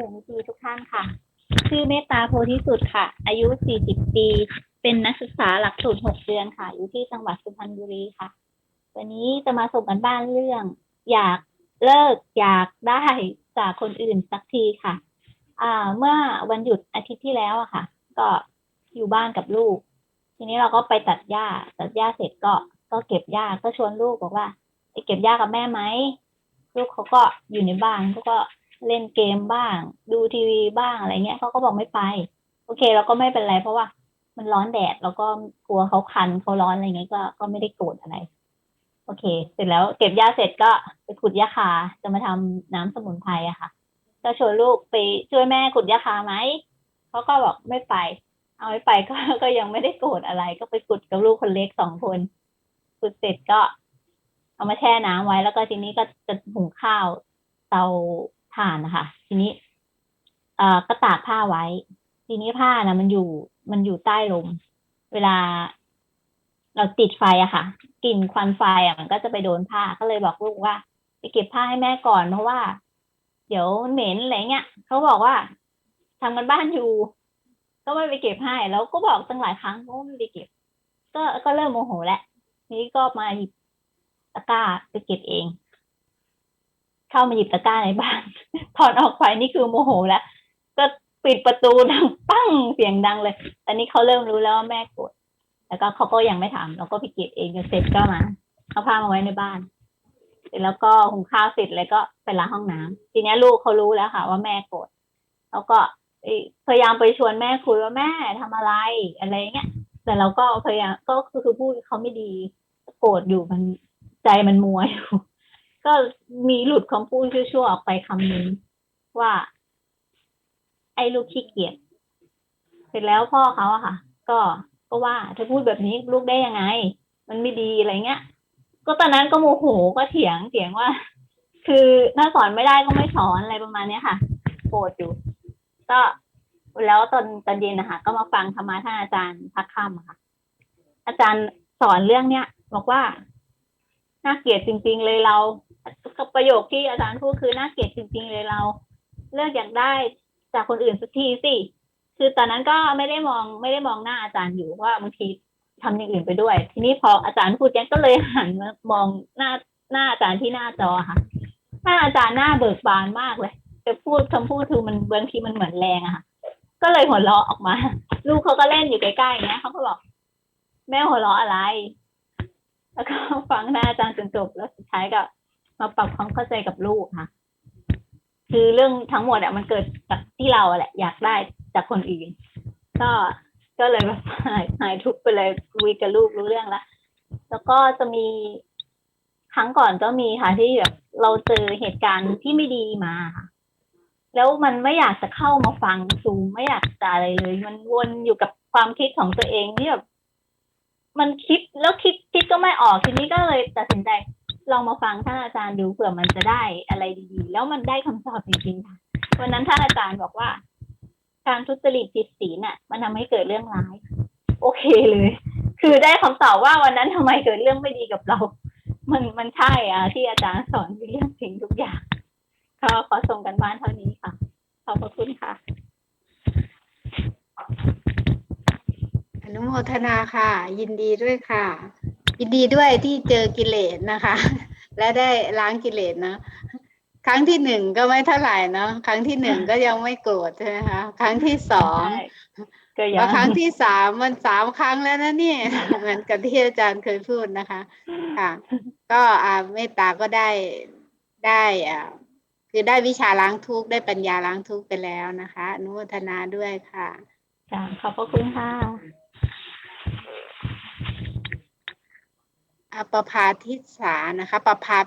มู่มิตรีทุกท่านค่ะ ชื่อเมตตาโพธิสุดค่ะ อายุ 40 ปี เป็นนักศึกษาหลักสูตร 6 เดือนค่ะ อยู่ที่จังหวัดสุพรรณบุรีค่ะ วันนี้จะมาส่งกันบ้านเรื่อง อยากเลิกอยากได้จากคนอื่นสักทีค่ะ อ่า เมื่อวันหยุดอาทิตย์ที่แล้วอะค่ะ ก็อยู่บ้านกับลูก ทีนี้เราก็ไปตัดหญ้า ตัดหญ้าเสร็จก็ก็เก็บหญ้าก็ชวนลูกบอกว่าไปเก็บหญ้ากับแม่ไหมลูกเขาก็อยู่ในบ้านเขาก็ เล่นเกมบ้าง ดูทีวีบ้างอะไรเงี้ยเขาก็บอกไม่ไป โอเคเราก็ไม่เป็นไร เพราะว่ามันร้อนแดดแล้วก็กลัวเขาคันเขาร้อนอะไรเงี้ยก็ก็ไม่ได้โกรธอะไร โอเค เสร็จแล้วเก็บหญ้าเสร็จก็ไปขุดหญ้าคาจะมาทำน้ำสมุนไพรอะค่ะก็ชวนลูกไปช่วยแม่ขุดหญ้าคาไหมเขาก็บอกไม่ไป เอาไม่ไปก็ก็ยังไม่ได้โกรธอะไร ก็ไปขุดกับลูกคนเล็กสองคนขุดเสร็จก็เอามาแช่น้ำไว้แล้วก็ทีนี้ก็จะหุงข้าวเตา่านนะคะทีนี้เอ่อก็ตากผ้าไว้ ทีนี้ผ้านะมันอยู่มันอยู่ใต้ลมเวลาเราติดไฟอะค่ะกลิ่นควันไฟอะมันก็จะไปโดนผ้าก็เลยบอกลูกว่า ไปเก็บผ้าให้แม่ก่อนเพราะว่า เดี๋ยวมันเหม็นอะไรเงี้ยเขาบอกว่าทำกันบ้านอยู่ ก็ไม่ไปเก็บให้แล้วก็บอกตั้งหลายครั้งก็ไม่ไปเก็บ ก็ก็เริ่มโมโหแล้วนี้ก็มาหยิบตะกร้าไปเก็บเอง เข้ามาหยิบตะกร้าในบ้าน ถอนออกไปนี่คือโมโหแล้วก็ปิดประตูดังปั้งเสียงดังเลย ตอนนี้เขาเริ่มรู้แล้วว่าแม่โกรธแล้วก็เขาก็ยังไม่ถามเราก็ไปเก็บเองจนเสร็จก็มาเอาผ้ามาไว้ในบ้านเสร็จแล้วก็หุงข้าวเสร็จแล้วก็ไปล้างห้องน้ำทีนี้ลูกเขารู้แล้วค่ะ ว่าแม่โกรธแล้วก็พยายามไปชวนแม่คุยว่าแม่ทำอะไรอะไรเงี้ยแต่เราก็พยายามก็คือคือพูดเขาไม่ดีโกรธอยู่มันใจมันมัวอยู่ ก็มีหลุดคำพูดชั่วๆออกไปคำนึงว่า ไอ้ลูกขี้เกียจเสร็จแล้วพ่อเขาอะค่ะ ก็ก็ว่าเธอพูดแบบนี้ลูกได้ยังไง มันไม่ดีอะไรเงี้ย ก็ตอนนั้นก็โมโหก็เถียงเถียงว่า คือถ้าสอนไม่ได้ก็ไม่สอนอะไรประมาณเนี้ยค่ะโกรธอยู่ ก็แล้วตอนตอนเย็นนะคะก็มาฟังธรรมะท่านอาจารย์พักค่ำอะค่ะ อาจารย์สอนเรื่องเนี้ยบอกว่า น่าเกลียดจริง ๆ เลยเราประโยคที่อาจารย์พูดคือน่าเกลียดจริง ๆ เลยเรา เลิกอยากได้จากคนอื่นสักทีสิคือตอนนั้นก็ไม่ได้มองไม่ได้มองหน้าอาจารย์อยู่ว่าบางทีทำอย่างอื่นไปด้วย ทีนี้พออาจารย์พูดแกก็เลยหันมามองหน้าหน้าอาจารย์ที่หน้าจอค่ะหน้าอาจารย์หน้าเบิกบานมากเลยแต่พูดคำพูดคือมันบางทีมันเหมือนแรงอะค่ะ ก็เลยหัวเราะออกมา ลูกเขาก็เล่นอยู่ใกล้ๆเงี้ยเขาก็บอก แม่หัวเราะอะไร แล้วก็ฟังหน้าอาจารย์จนจบแล้วสุดท้ายก็มาปรับความเข้าใจกับลูกค่ะ คือเรื่องทั้งหมดอะมันเกิดจากที่เราแหละ อยากได้จากคนอื่น ก็ก็เลยแบบหายหายทุกไปเลยคุยกับลูกรู้เรื่องละแล้วก็จะมีครั้งก่อนก็มีค่ะที่แบบเราเจอเหตุการณ์ที่ไม่ดีมาค่ะแล้วมันไม่อยากจะเข้ามาฟังซูมไม่อยากจะอะไรเลย มันวนอยู่กับความคิดของตัวเองที่แบบ มันคิดแล้วคิดคิดก็ไม่ออกทีนี้ก็เลยตัดสินใจลองมาฟังท่านอาจารย์ดูเผื่อมันจะได้อะไรดีๆ แล้วมันได้คำตอบจริงๆค่ะวันนั้นท่านอาจารย์บอกว่า การทุจริตผิดศีลน่ะ มันทำให้เกิดเรื่องร้าย โอเคเลย คือได้คำตอบว่าวันนั้นทำไมเกิดเรื่องไม่ดีกับเรา มันมันใช่อะที่อาจารย์สอนเป็นเรื่องจริงทุกอย่างก็ขอส่งกันบ้านเท่านี้ค่ะ ขอบพระคุณค่ะ อนุโม ทนาค่ะ ยินดีด้วยค่ะ ยินดีด้วยที่เจอกิเลสนะคะ และได้ล้างกิเลสนะครั้งที่หนึ่งก็ไม่เท่าไหร่เนาะครั้งที่หนึ่งก็ยังไม่โกรธใช่ไหมคะครั้งที่สองใช่ก็ยัว่างครั้งที่สามมันสามครั้งแล้วนะเนี่ยเหมือนกับที่อาจารย์เคยพูดนะคะ ค่ะ ก็อ่าเมตตาก็ได้ได้อ่าคือได้วิชาล้างทุกข์ได้ปัญญาล้างทุกข์ไปแล้วนะคะอนุโมทนาด้วยค่ะจ้ะขอบพระคุณค่ะ อปภาทิสานะคะประภา